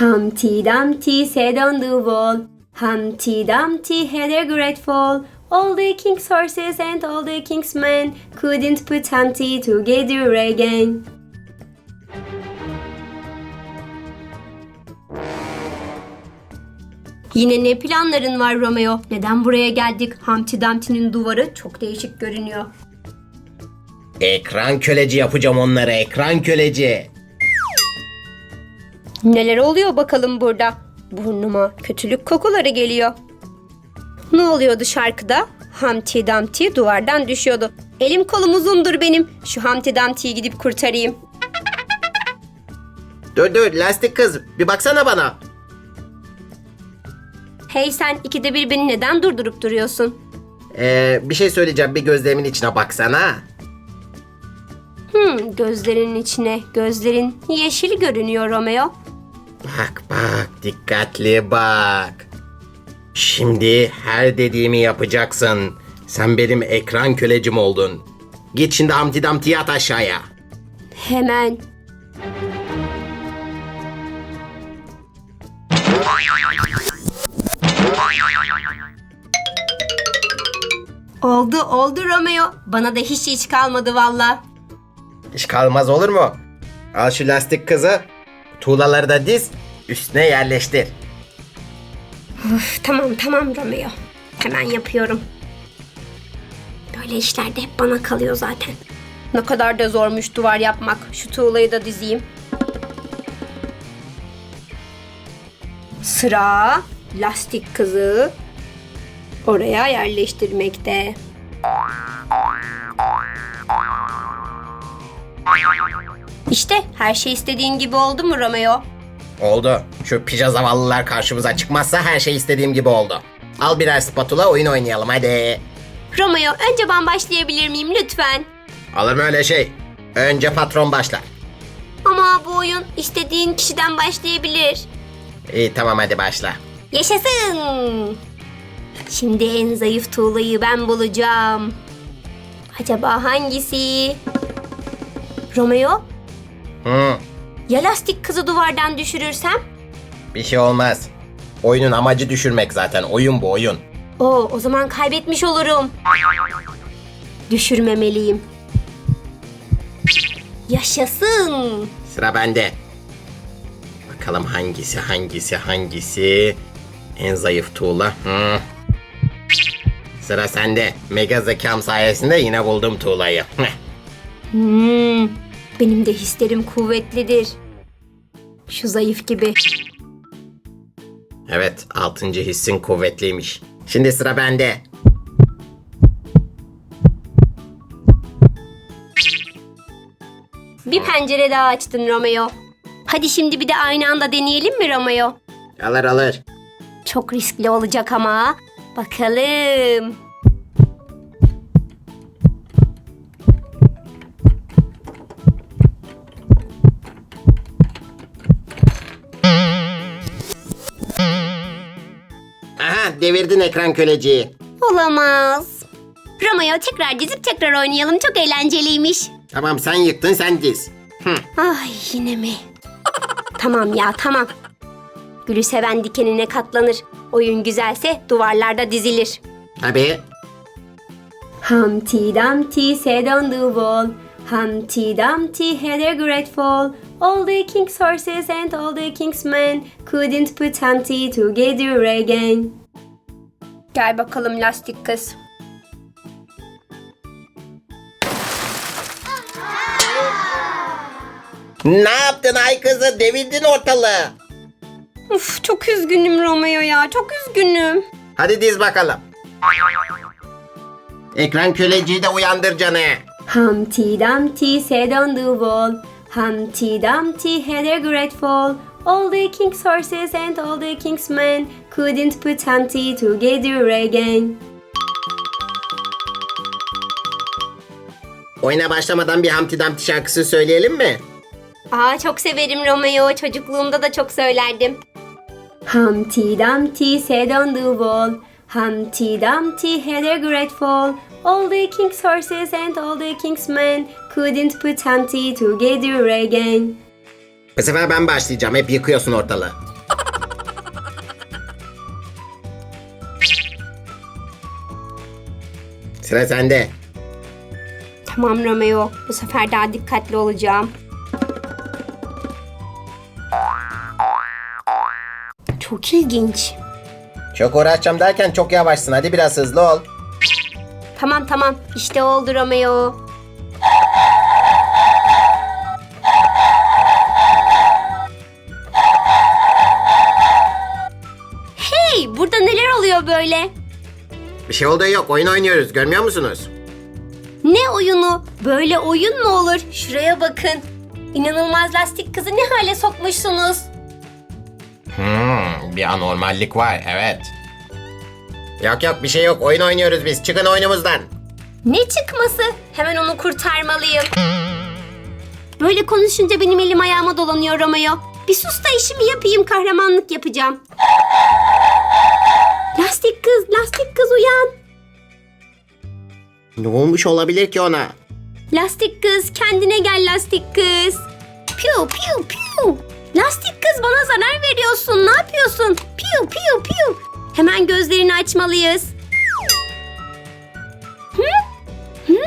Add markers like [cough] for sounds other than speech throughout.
Humpty Dumpty sat on the wall. Humpty Dumpty had a great fall. All the king's horses and all the king's men couldn't put Humpty together again. Yine ne planların var Romeo? Neden buraya geldik? Humpty Dumpty'nin duvarı çok değişik görünüyor. Ekran köleci yapacağım onları ekran köleci. Neler oluyor bakalım burada? Burnuma kötülük kokuları geliyor. Ne oluyordu şarkıda? Humpty Dumpty duvardan düşüyordu. Elim kolum uzundur benim. Şu Humpty Dumpty'yi gidip kurtarayım. Dur dur lastik kız bir baksana bana. Hey sen ikide bir beni neden durdurup duruyorsun? Ee, bir şey söyleyeceğim bir gözlerimin içine baksana. Hmm, gözlerinin içine. Gözlerin yeşil görünüyor Romeo. Bak bak dikkatli bak. Şimdi her dediğimi yapacaksın. Sen benim ekran kölecim oldun. Git şimdi Humpty Dumpty'yi at aşağıya. Hemen. Oldu oldu Romeo. Bana da hiç hiç kalmadı valla. Hiç kalmaz olur mu? Al şu lastik kızı. Tuğlaları da diz. Üstüne yerleştir. Üf, tamam tamam Romeo. Hemen yapıyorum. Böyle işlerde hep bana kalıyor zaten. Ne kadar da zormuş duvar yapmak. Şu tuğlayı da dizeyim. Sıra lastik kızı oraya yerleştirmekte. İşte her şey istediğin gibi oldu mu Romeo? Oldu. Şu pija zavallılar karşımıza çıkmazsa her şey istediğim gibi oldu. Al birer spatula oyun oynayalım hadi. Romeo önce ben başlayabilir miyim lütfen? Alır mı öyle şey? Önce patron başlar. Ama bu oyun istediğin kişiden başlayabilir. İyi tamam hadi başla. Yaşasın! Şimdi en zayıf tuğlayı ben bulacağım. Acaba hangisi? Romeo, Hı, ya lastik kızı duvardan düşürürsem? bir şey olmaz. Oyunun amacı düşürmek zaten. Oyun bu oyun. Oo, o zaman kaybetmiş olurum. Düşürmemeliyim. Yaşasın! Sıra bende. Bakalım hangisi hangisi hangisi. En zayıf tuğla. Hı. Sıra sende. Mega zekam sayesinde yine buldum tuğlayı. Hmm, benim de hislerim kuvvetlidir. Şu zayıf gibi. evet, altıncı hissin kuvvetliymiş. Şimdi sıra bende. Bir pencere daha açtın Romeo. Hadi şimdi bir de aynı anda deneyelim mi Romeo? Alır alır. Çok riskli olacak ama. Bakalım. Devirdin ekran köleciyi. Olamaz. Romeo tekrar dizip tekrar oynayalım. Çok eğlenceliymiş. Tamam sen yıktın sen diz. Hı. Ay yine mi? tamam ya tamam. Gülü seven dikenine katlanır. Oyun güzelse duvarlarda dizilir. Tabii. Humpty Dumpty sat on the wall. Humpty Dumpty had a great fall. All the king's horses and all the king's men couldn't put Humpty together again. Gel bakalım lastik kız. Ne yaptın ay kızı? Devirdin ortalığı. Uf çok üzgünüm Romeo ya çok üzgünüm. Hadi diz bakalım. Ekran köleciyi de uyandır canı. Humpty Dumpty sat on the wall. Humpty Dumpty had a great fall. All the king's horses and all the king's men couldn't put Humpty together again. Oyuna başlamadan bir Humpty Dumpty şarkısı söyleyelim mi? Aa çok severim Romeo. Çocukluğumda da çok söylerdim. Humpty Dumpty sat on the wall. Humpty Dumpty had a great fall. All the king's horses and all the king's men couldn't put Humpty together again. Bu sefer ben başlayacağım. Hep yıkıyorsun ortalığı. Sıra sende. Tamam Romeo. Bu sefer daha dikkatli olacağım. Çok ilginç. Çok uğraşacağım derken çok yavaşsın. Hadi biraz hızlı ol. Tamam tamam. İşte oldu Romeo. Bir şey olduğu yok. Oyun oynuyoruz. Görmüyor musunuz? Ne oyunu? Böyle oyun mu olur? Şuraya bakın. İnanılmaz lastik kızı ne hale sokmuşsunuz? Hmm, bir anormallik var. Evet. Yok yok bir şey yok. Oyun oynuyoruz biz. Çıkın oyunumuzdan. Ne çıkması? Hemen onu kurtarmalıyım. Böyle konuşunca benim elim ayağıma dolanıyor Romeo. Bir sus da işimi yapayım, kahramanlık yapacağım. Lastik kız, lastik kız uyan. Ne olmuş olabilir ki ona? Lastik kız, kendine gel lastik kız. Piu piu piu. Lastik kız bana zarar veriyorsun. Ne yapıyorsun? Piu piu piu. Hemen gözlerini açmalıyız. Hı? Hı?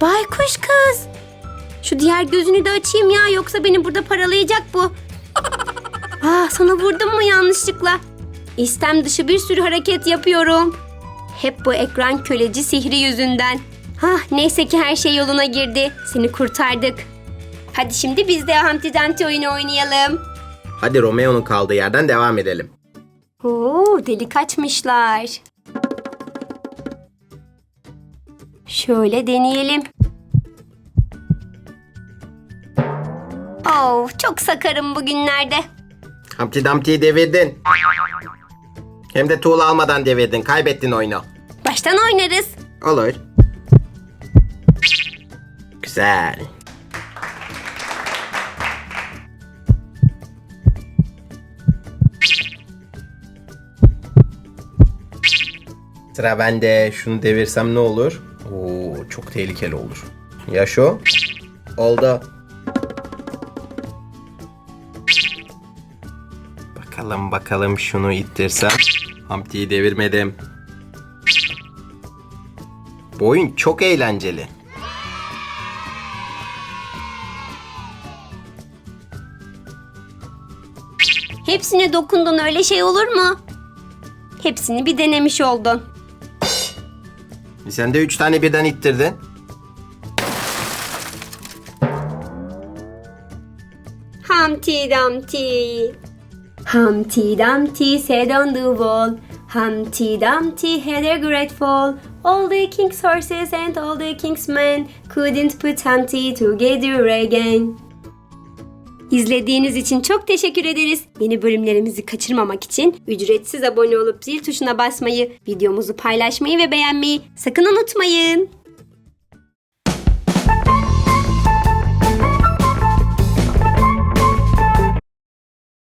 Baykuş kız. Şu diğer gözünü de açayım ya yoksa beni burada paralayacak bu. [laughs] Ah sana vurdum mu yanlışlıkla? İstem dışı bir sürü hareket yapıyorum. Hep bu ekran köleci sihri yüzünden. Hah neyse ki her şey yoluna girdi. Seni kurtardık. Hadi şimdi biz de Humpty Dumpty oyunu oynayalım. Hadi Romeo'nun kaldığı yerden devam edelim. Oo, delik açmışlar. Şöyle deneyelim. Oh, çok sakarım bugünlerde. Humpty Dumpty'yi devirdin. Hem de tuğla almadan devirdin. Kaybettin oyunu. Baştan oynarız. Olur. Güzel. Sıra bende. Şunu devirsem ne olur? Oo, çok tehlikeli olur. Ya şu? Oldu. Bakalım bakalım şunu ittirsem. Humpty'yi devirmedim. Bu oyun çok eğlenceli. Hepsine dokundun öyle şey olur mu? Hepsini bir denemiş oldun. Sen de üç tane birden ittirdin. Humpty Dumpty. Humpty Dumpty sat on the wall. Humpty Dumpty had a great fall. All the king's horses and all the king's men couldn't put Humpty together again. İzlediğiniz için çok teşekkür ederiz. Yeni bölümlerimizi kaçırmamak için ücretsiz abone olup zil tuşuna basmayı, videomuzu paylaşmayı ve beğenmeyi sakın unutmayın.